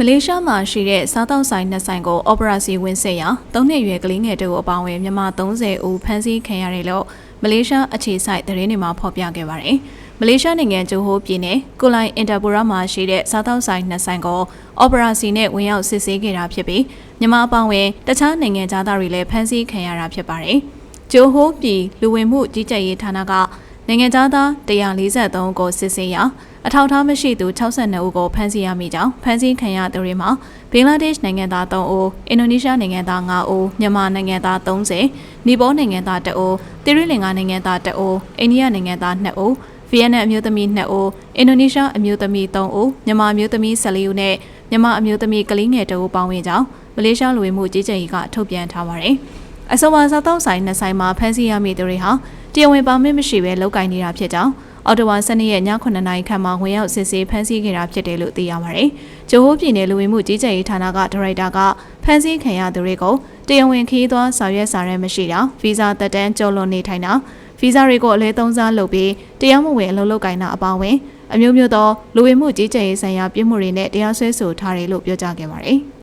မလေးရှားမှာရှိတဲ့စားတောက်ဆိုင်နှစ်ဆိုင်ကိုအော်ပရာစီဝင်စစ်ရာ၃နှစ်ရွယ်ကလေးငယ်တို့အပါအဝင်မြန်မာ30ဦးဖမ်းဆီးခံရတယ်လို့မလေးရှားအခြေစိုက်သတင်းတွေမှာဖော်ပြခဲ့ပါတယ်။မလေးရှားနိုင်ငံဂျိုဟိုပြည်နယ်ကိုလိုင်အင်တာပူရာမှာရှိတဲ့စားတောက်ဆိုင်နှစ်ဆိုင်ကိုအော်ပရာစီနဲ့ဝင်ရောက်စစ်ဆေးခဲ့တာဖြစ်ပြီးမြန်မာအပါအဝင်တခြားနိုင်ငံသားတွေလည်းဖမ်းဆီးခံရတာဖြစ်ပါတယ်။ဂျိုဟိုပြည်လူဝင်မှုကြီးကြပ်ရေးဌာနက နိုင်ငံသား143ကိုစစ်ဆေးရာအထောက်အထားမရှိသူ62ဦးကိုဖမ်းဆီးရမိကြောင်းဖမ်းဆီးခံရသူတွေမှာဘင်္ဂလားဒေ့ရှ်နိုင်ငံသား3ဦးအင်ဒိုနီးရှားနိုင်ငံသား5ဦးမြန်မာနိုင်ငံသား30နီပေါနိုင်ငံသား1ဦးတိရိလင်္ကာနိုင်ငံသား1ဦးအိန္ဒိယနိုင်ငံသား2ဦးဗီယက်နမ်အမျိုးသမီး2ဦးအင်ဒိုနီးရှားအမျိုးသမီး3ဦးမြန်မာအမျိုးသမီး14ဦးနဲ့မြန်မာအမျိုးသမီးကလေးငယ်2ဦးပေါင်းဝင်ကြောင်းမလေးရှားလူဝင်မှုကြီးကြပ်ရေးကထုတ်ပြန်ထားပါတယ်။ အဆိုပါစားတောက်ဆိုင်နှစ်ဆိုင်မှာဖမ်းဆီးရမိသူတွေဟာတရားဝင်ပါမစ်မရှိဘဲလောက်ကင်နေတာဖြစ်ကြောင်းအော်တိုဝါ12ရက်ည9နာရီခန့်မှာဝင်ရောက်စစ်ဆေးဖမ်းဆီးခဲ့တာဖြစ်တယ်လို့သိရပါတယ်။ဂျိုဟိုးပြည်နယ်လူဝင်မှုကြီးကြပ်ရေးဌာနကဒါရိုက်တာကဖမ်းဆီးခံရသူတွေကိုတရားဝင်ခီးသွွားဆောင်ရွက်စာရဲမရှိတာဗီဇာတက်တန်းကျော်လွန်နေထိုင်တာဗီဇာတွေကိုအလဲသုံးစားလုပ်ပြီးတရားမဝင်အလုပ်လုပ်ကိုင်တာအပါအဝင်အမျိုးမျိုးသောလူဝင်မှုကြီးကြပ်ရေးဆိုင်ရာပြည်မှုတွေနဲ့တရားစွဲဆိုထားတယ်လို့ပြောကြားခဲ့ပါတယ်။